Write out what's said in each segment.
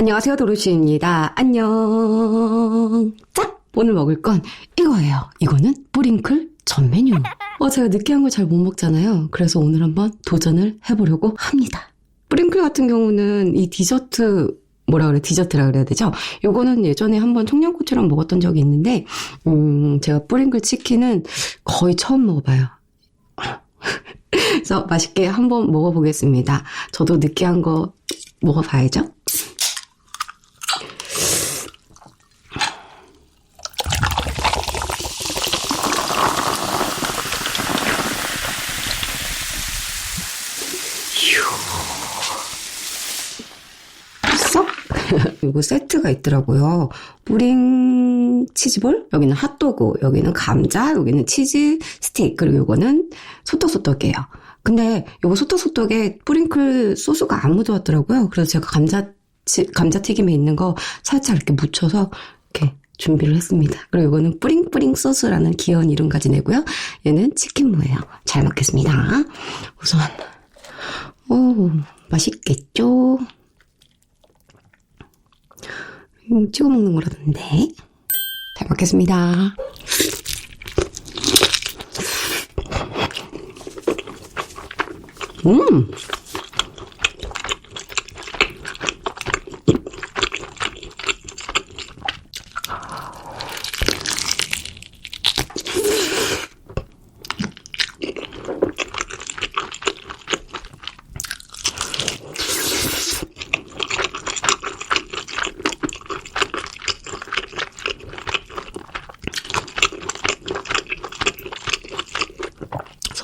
안녕하세요, 도로시입니다. 안녕. 자, 오늘 먹을 건 이거예요. 이거는 뿌링클 전 메뉴. 어, 제가 느끼한 걸 잘 못 먹잖아요. 그래서 오늘 한번 도전을 해보려고 합니다. 뿌링클 같은 경우는 이 디저트 뭐라 그래 디저트라 그래야 되죠? 요거는 예전에 한번 청양고추랑 먹었던 적이 있는데 음 제가 뿌링클 치킨은 거의 처음 먹어봐요. 그래서 맛있게 한번 먹어보겠습니다. 저도 느끼한 거 먹어봐야죠. 요거 세트가 있더라고요. 뿌링 치즈볼, 여기는 핫도그, 여기는 감자, 여기는 치즈 스틱, 그리고 요거는 소떡소떡이에요. 근데 요거 소떡소떡에 뿌링클 소스가 안 묻어왔더라고요. 그래서 제가 감자, 치- 감자튀김에 있는 거 살짝 이렇게 묻혀서 이렇게 준비를 했습니다. 그리고 이거는 뿌링뿌링 소스라는 귀여운 이름까지 내고요. 얘는 치킨무예요. 잘 먹겠습니다. 우선, 오, 맛있겠죠? 음, 찍어 먹는 거라던데. 잘 먹겠습니다. 음!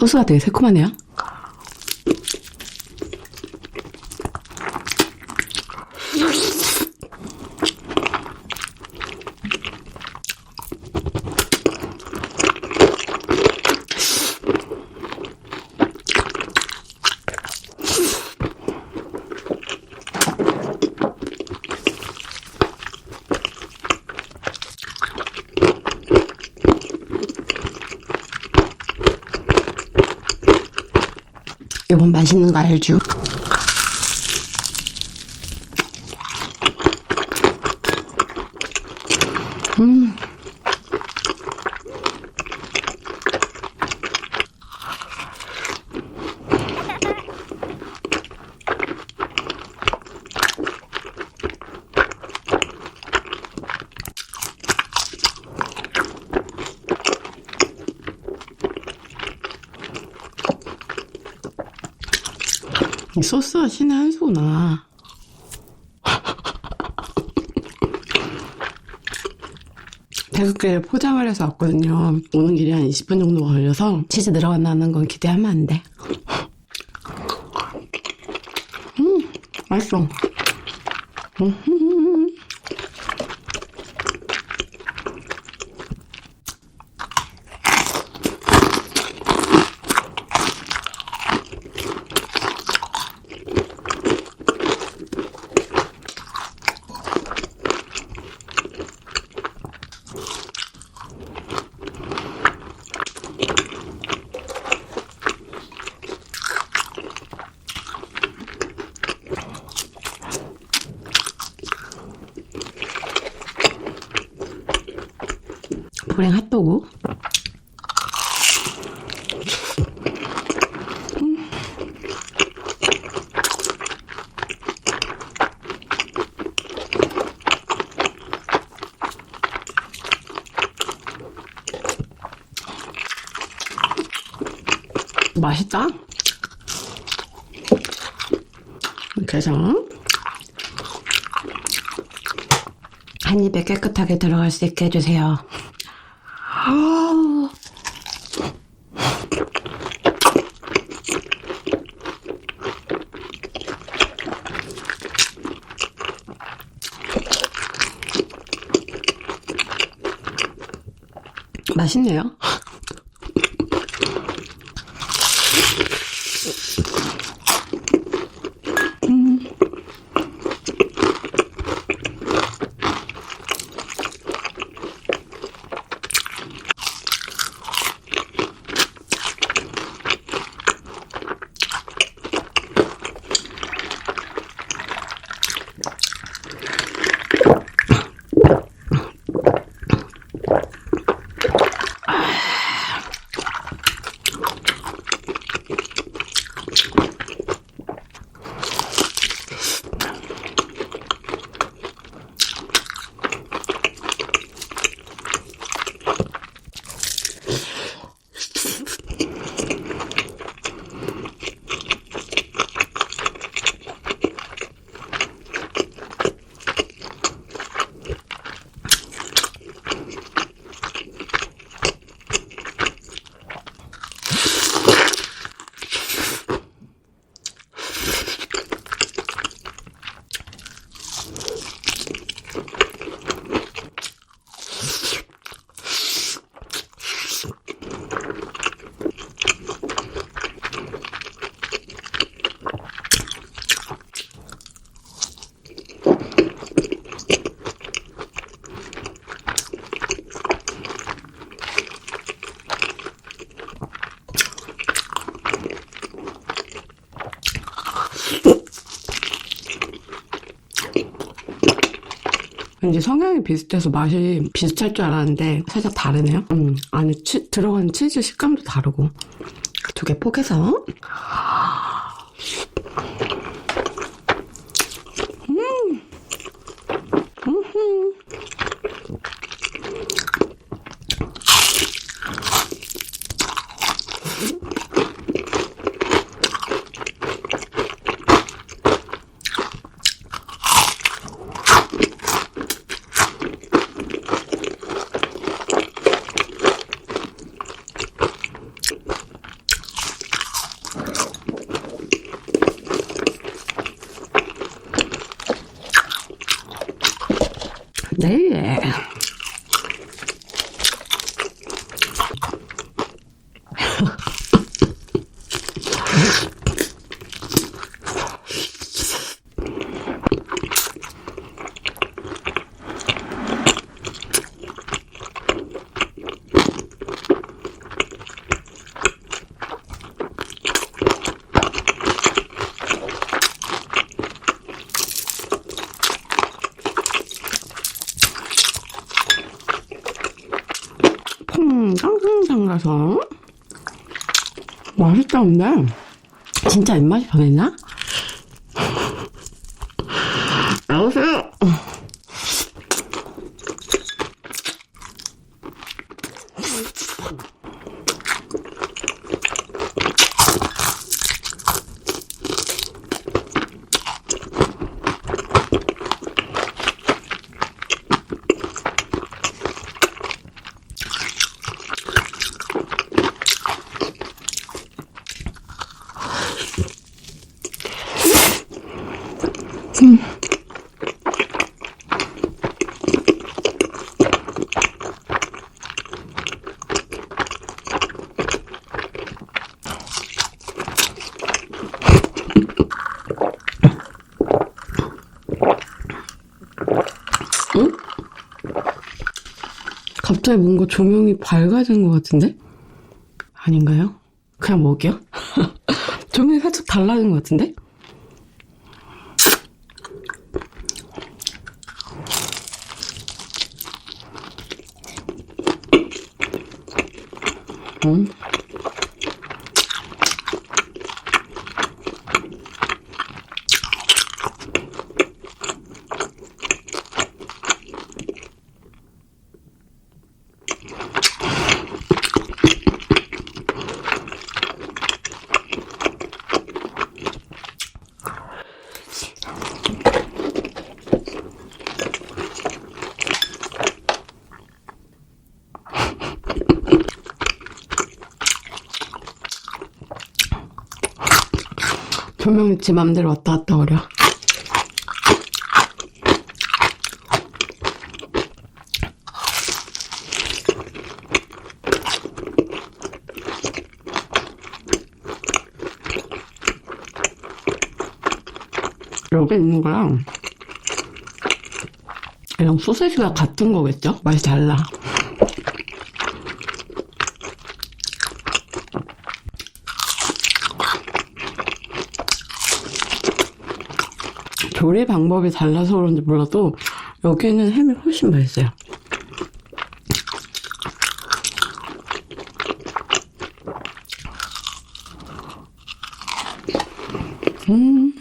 소스가 되게 새콤하네요. 이건 맛있는 거 알죠? 음. 이 소스가 신의 한 수구나. 태극기를 포장을 해서 왔거든요. 오는 길이 한 20분 정도 걸려서 치즈 들어간다는 건 기대하면 안 돼. 음, 맛있어. 음. 불행 핫도그. 맛있다. 이렇게 한 입에 깨끗하게 들어갈 수 있게 해주세요. 맛있네요. 왠지 성향이 비슷해서 맛이 비슷할 줄 알았는데 살짝 다르네요. 음, 안에 치- 들어간 치즈 식감도 다르고. 두 개 포개서. 네. 콩 쌍쌍쌍 가서 맛있다는데 진짜 입맛이 변했나? 나오세요. 갑자기 뭔가 조명이 밝아진 것 같은데? 아닌가요? 그냥 먹이요? 조명이 살짝 달라진 것 같은데? 음. 조명이 지 맘대로 왔다 갔다 거려. 여기 있는 거랑 이랑 소세지가 같은 거겠죠? 맛이 달라. 조리 방법이 달라서 그런지 몰라도 여기는 햄이 훨씬 맛있어요. 음.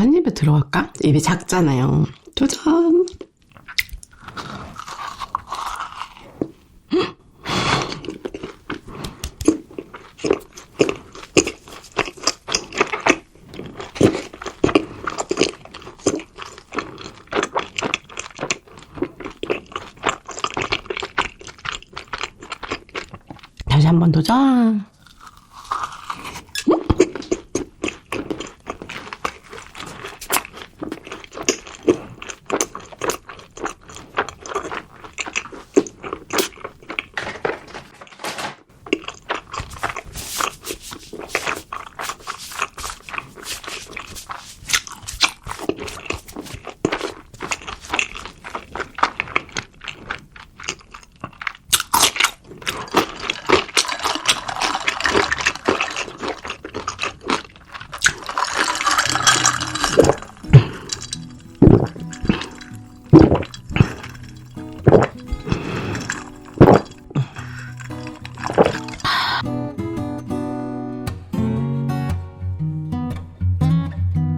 한 입에 들어갈까? 입이 작잖아요. 도전! 다시 한 번 도전.